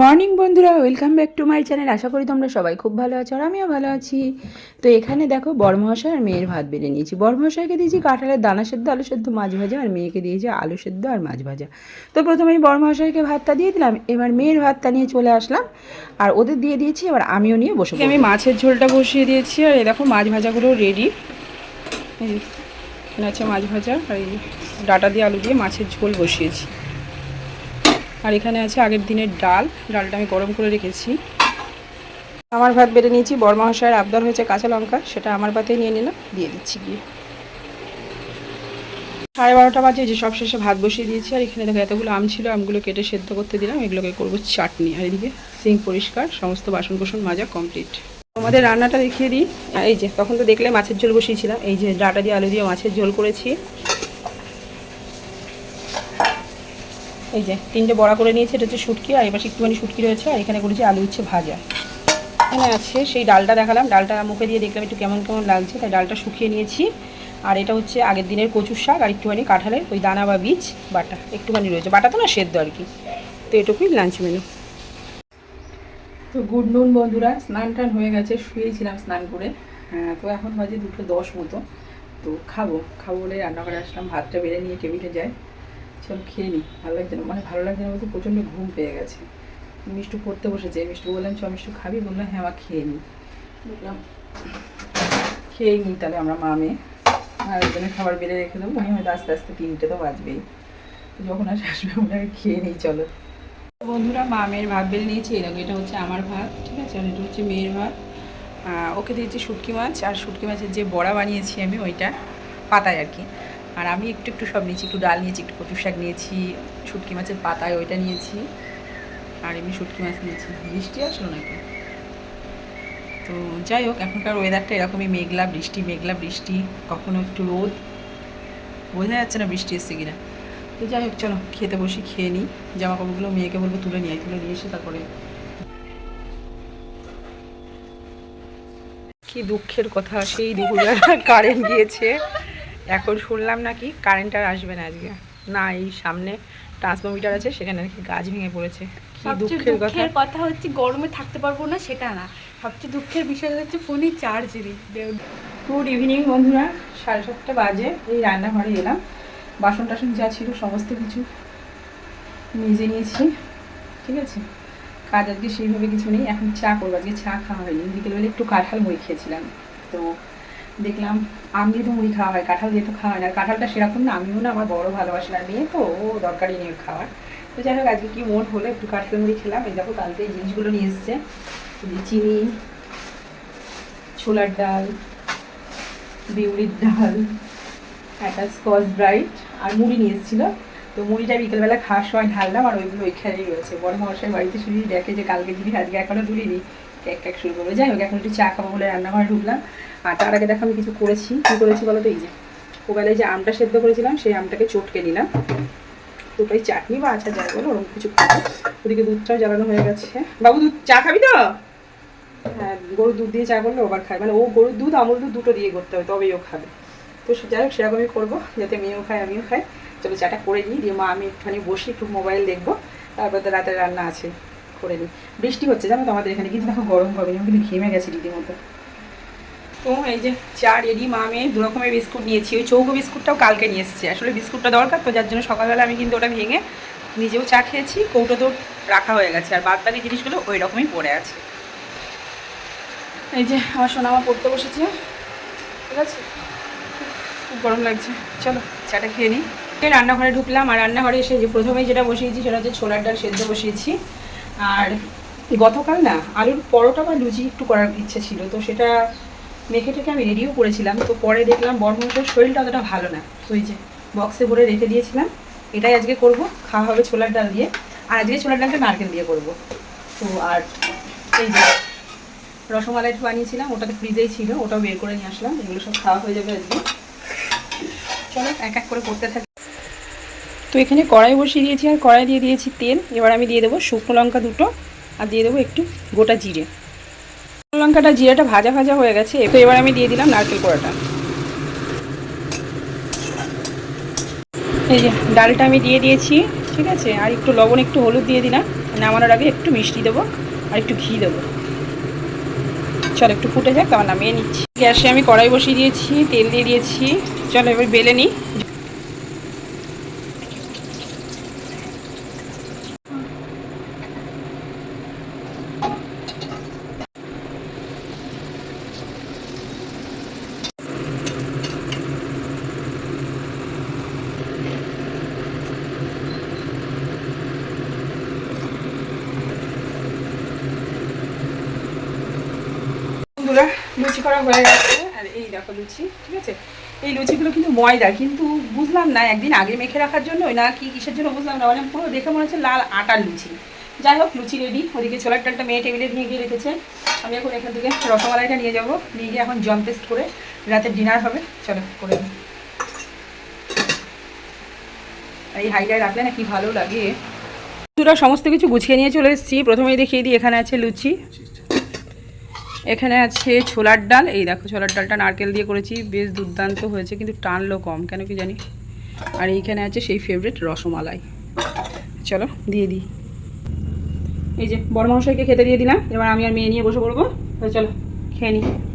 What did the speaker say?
Morning বন্ধুরা welcome back to my channel. আশা করি তোমরা সবাই খুব ভালো আছো আর আমিও ভালো আছি। তো এখানে দেখো বড়মহাশয় আর মেয়ের ভাত বেড়ে নিয়েছি। বড়মহাশয়কে দিয়েছি কাঁঠালের দানা সেদ্ধ আলু সেদ্ধ মাছ ভাজা আর মেয়েকে দিয়েছি আলু সেদ্ধ আর মাছ ভাজা। তো প্রথমে আমি বড়মহাশয়কে ভাতটা দিয়ে দিলাম এবার মেয়ের ভাতটা নিয়ে চলে আসলাম আর ওদের দিয়ে দিয়েছি এবার আমিও নিয়ে বসে আমি মাছের ঝোলটা বসিয়ে দিয়েছি আর এই দেখো মাছ ভাজাগুলো রেডি আছে মাছ ভাজা আর এই ডাটা দিয়ে আলু দিয়ে মাছের ঝোল বসিয়েছি। আর এখানে আছে আগের দিনের ডাল। ডালটা আমি গরম করে রেখেছি। আমার ভাত বেড়ে নিয়েছি, বরমহাশয়ের আবদার হয়েছে কাঁচা লঙ্কা, সেটা আমার ভাতেই নিয়ে নিলাম, দিয়ে দিচ্ছি গিয়ে। সাড়ে বারোটা বাজে যে সব শেষে ভাত বসিয়ে দিয়েছি, আর এখানে দেখো এতগুলো আম ছিল, আমগুলো কেটে সেদ্ধ করতে দিলাম, এগুলোকে করব চাটনি। আর এদিকে সিঙ্ক পরিষ্কার, সমস্ত বাসন কোসন মাজা কমপ্লিট। আমাদের রান্নাটা দেখিয়ে দিই। এই যে, তখন তো দেখলে মাছের ঝোল বসিয়েছিলাম, এই যে ডাটা দিয়ে আলু দিয়ে মাছের ঝোল করেছি। এই যে, তিনটে বড়া করে নিয়েছি, এটা হচ্ছে শুটকি, আর এবার একটুখানি শুটকি রয়েছে, আর এখানে করেছি আলু হচ্ছে ভাজা। এখানে আছে, সেই ডালটা দেখালাম, ডালটা মুখে দিয়ে দেখলাম একটু কেমন কেমন লাগছে, তাই ডালটা শুকিয়ে নিয়েছি। আর এটা হচ্ছে আগের দিনের কচুর শাক, আর একটুখানি কাঁঠালের ওই দানা বা বীজ, বাটা, একটুখানি রয়েছে। বাটা তো না সেদ্ধ আর কি। তো এটুকুই লাঞ্চ মেনু। তো গুড নুন বন্ধুরা, স্নান টান হয়ে গেছে, শুয়েছিলাম স্নান করে। হ্যাঁ তো এখন বাজে দুটো দশ মতো। তো খাব খাব বলে রান্না করে আসলাম, ভাতটা বেড়ে নিয়ে টেবিলে যায়। চল খেয়ে নিই ভালো লাগছে না। মানে ভালো লাগছে না বলতে প্রচণ্ড ঘুম পেয়ে গেছে। মিষ্টু পড়তে বসেছে। মিষ্টু বললাম চ মিষ্টু খাবি? বললাম হ্যাঁ আমার খেয়ে নিই বললাম খেয়েই নিই তাহলে আমরা মা মেয়ে। আর একজনের খাবার বেড়ে রেখে দেবো। মনে হয় আস্তে আস্তে তিনটে তো বাজবেই। যখন আসে আসবে আমরা খেয়ে নিই, চলো। বন্ধুরা, মা ভাত বেড়ে নিয়েছি। এরকম এটা হচ্ছে আমার ভাত, ঠিক আছে? আর এটা হচ্ছে মেয়ের ভাত। ওকে দিয়েছি শুটকি মাছ। আর শুটকি মাছের যে বড়া বানিয়েছি আমি, ওইটা পাতায় আর কি। আর আমি একটু একটু সব নিয়েছি। একটু ডাল নিয়েছি, একটু কচু শাক নিয়েছি, শুটকি মাছের পাতায় ওইটা নিয়েছি, আর এমনি শুটকি মাছ নিয়েছি। বৃষ্টি আসলো নাকি? তো যাই হোক, এখনকার ওয়েদারটা এরকমই মেঘলা, বৃষ্টি মেঘলা বৃষ্টি, কখনো একটু রোদ। বোঝা যাচ্ছে না বৃষ্টি এসছে কিনা। তো যাই হোক, চলো খেতে বসি, খেয়ে নিই। জামা কাপড়গুলো মেয়েকে বলব তুলে নিয়ে তুলে নিয়ে এসে তারপরে। কি দুঃখের কথা, সেই দুপুরবেলা কারেন্ট গিয়েছে। এখন শুনলাম নাকি কারেন্ট আর আসবে না আজকে। না এই সামনে ট্রান্সফর্মিটার আছে সেখানে নাকি গাছ ভেঙে পড়েছে। কি দুঃখের কথা। কথা হচ্ছে গরমে থাকতে পারব না সেটা না। সবচেয়ে দুঃখের বিষয় হচ্ছে ফোনে চার্জ নেই। গুড ইভিনিং বন্ধুরা সাড়ে সাতটা বাজে এই রান্নাঘরে এলাম। বাসন টাসন যা ছিল সমস্ত কিছু মেজে নিয়েছি ঠিক আছে? কাজ আজকে সেইভাবে কিছু নেই এখন চা করব। আজকে চা খাওয়া হয়নি বিকেলবেলা একটু কাঁঠাল মই খেয়েছিলাম। তো দেখলাম আম দিয়ে তো মুড়ি খাওয়া হয়, কাঁঠাল দিয়ে তো খাওয়া হয় না। কাঁঠালটা সেরকম না, আমিও না আমার বড় ভালোবাসে না মেয়ে, তো ও দরকারই নিয়ে খাওয়ার। তো যাই হোক, আজকে কি মোট হলো? একটু কাঁঠাল মুড়ি খেলাম। এই দেখো, কালকে এই জিনিসগুলো নিয়ে এসছে। চিনি, ছোলার ডাল, বিউলির ডাল, একটা স্কচ ব্রাইট আর মুড়ি নিয়ে এসেছিল। তো মুড়িটা বিকেলবেলা খাওয়ার সময় ঢাললাম আর ওইগুলো ওইখানেই রয়েছে। বড় মশাই বাড়িতে শুধু দেখে যে কালকে জিনিস, আজকে এখনও তুলিনি ট্যাক ট্যাক শুরু করব। যাই হোক, এখন একটু চা খাব বলে রান্নাঘরে ঢুকলাম। আর তার আগে দেখো আমি কিছু করেছি। কী করেছি বলো তো? এই যে ওবেলায় যে আমটা সেদ্ধ করেছিলাম, সেই আমটাকে চটকে নিলাম। দুটোই চাটনি বা আচার যাই বলো, ওরকম কিছু খাব। ওদিকে দুধটাও জ্বালানো হয়ে গেছে। বাবু, দুধ চা খাবি তো? হ্যাঁ গরুর দুধ দিয়ে চা করলে ওবার খায়। মানে ও গরুর দুধ, আমুল দুধ দুটো দিয়ে করতে হবে, তবেই ও খাবে। তো যাই হোক, সেরকমই করব, যাতে মেয়েও খায়, আমিও খাই। চলো চাটা করে নিই, দিয়ে মা, আমি একটুখানি বসি, একটু মোবাইল দেখব। তারপর তো রাতের রান্না আছে, করে নিই। বৃষ্টি হচ্ছে, জানো তো আমাদের এখানে, কিন্তু দেখো গরম হবে আমি কিন্তু ঘেমে গেছি রীতিমতো। তো এই যে চা, রেডি, মা আমি দু রকমের বিস্কুট নিয়েছি। ওই চৌকো বিস্কুটটাও কালকে নিয়ে এসেছি। আসলে বিস্কুটটা দরকার তো, যার জন্য সকালবেলা আমি কিন্তু ওটা ভেঙে নিজেও চা খেয়েছি। কৌটো তো রাখা হয়ে গেছে, আর বাদ বাকি জিনিসগুলো ওই রকমই পড়ে আছে। এই যে আমার সোনামা পড়তে বসেছে। ঠিক আছে? খুব গরম লাগছে। চলো, চাটা খেয়ে নিই। রান্নাঘরে ঢুকলাম, আর রান্নাঘরে এসে যে প্রথমেই যেটা বসিয়েছি সেটা হচ্ছে ছোলার ডাল সেদ্ধ বসিয়েছি। আর গতকাল না, আলুর পরোটা বা লুচি একটু করার ইচ্ছে ছিল, তো সেটা মেখে টেখে আমি রেডিও করেছিলাম, তো পরে দেখলাম বর্মশের শরীরটা অতটা ভালো না। এই যে বক্সে ভরে রেখে দিয়েছিলাম, এটাই আজকে করব, খাওয়া হবে ছোলার ডাল দিয়ে। আর আজকে ছোলার ডালটা নারকেল দিয়ে করব। তো আর এই যে রসমালাই একটু বানিয়েছিলাম ওটা তো ফ্রিজেই ছিল, ওটাও বের করে নিয়ে আসলাম, এগুলো সব খাওয়া হয়ে যাবে আজকে। চলো এক এক করে করতে থাকি। তো এখানে কড়াই বসিয়ে দিয়েছি, আর কড়াই দিয়ে দিয়েছি তেল। এবার আমি দিয়ে দেবো শুকনো লঙ্কা দুটো, আর দিয়ে দেবো একটু গোটা জিরে। লঙ্কাটা জিরাটা ভাজা ভাজা হয়ে গেছে তো এবার আমি দিয়ে দিলাম নারকেল কোড়াটা এই যে, ডালটা আমি দিয়ে দিয়েছি, ঠিক আছে? আর একটু লবণ, একটু হলুদ দিয়ে দিলাম, নামানোর আগে একটু মিষ্টি দেবো, আর একটু ঘি দেবো। চলো, একটু ফুটে যাক, তারপর নামিয়ে নিচ্ছি। গ্যাসে আমি কড়াই বসিয়ে দিয়েছি, তেল দিয়ে দিয়েছি। চলো, এবার বেলে নিই। বন্ধুরা লুচি করা হয়ে গেছে। আর এই দেখো লুচি, ঠিক আছে? এই লুচিগুলো কিন্তু ময়দা, কিন্তু বুঝলাম না, একদিন আগে মেখে রাখার জন্য না কি কিসের জন্য বুঝলাম না মানে পুরো দেখে মনে হচ্ছে লাল আটার লুচি। যাই হোক, লুচি রেডি ওদিকে ছোলার ডালটা মেয়ে টেবিলে গিয়ে রেখেছে। আমি এখন এখান থেকে রসমালাইটা নিয়ে যাব, নিয়ে গিয়ে এখন জম টেস্ট করে রাতের ডিনার হবে, চলো করে। এই হাইটায় রাখলে না কি ভালো লাগে। সমস্ত কিছু গুছিয়ে নিয়ে চলে এসেছি। প্রথমেই দেখিয়ে দিই, এখানে আছে লুচি। এখানে আছে ছোলার ডাল। এই দেখো, ছোলার ডালটা নারকেল দিয়ে করেছি। বেশ দুর্দান্ত হয়েছে, কিন্তু টানলো কম, কেন কি জানি? আর এইখানে আছে সেই ফেভারিট রসমালাই। চলো, দিয়ে দিই। এই যে, বড় মশাইকে খেতে দিয়ে দিলাম। এবার আমি আর মেয়ে নিয়ে বসে পড়ব। চলো, খেয়ে নিই।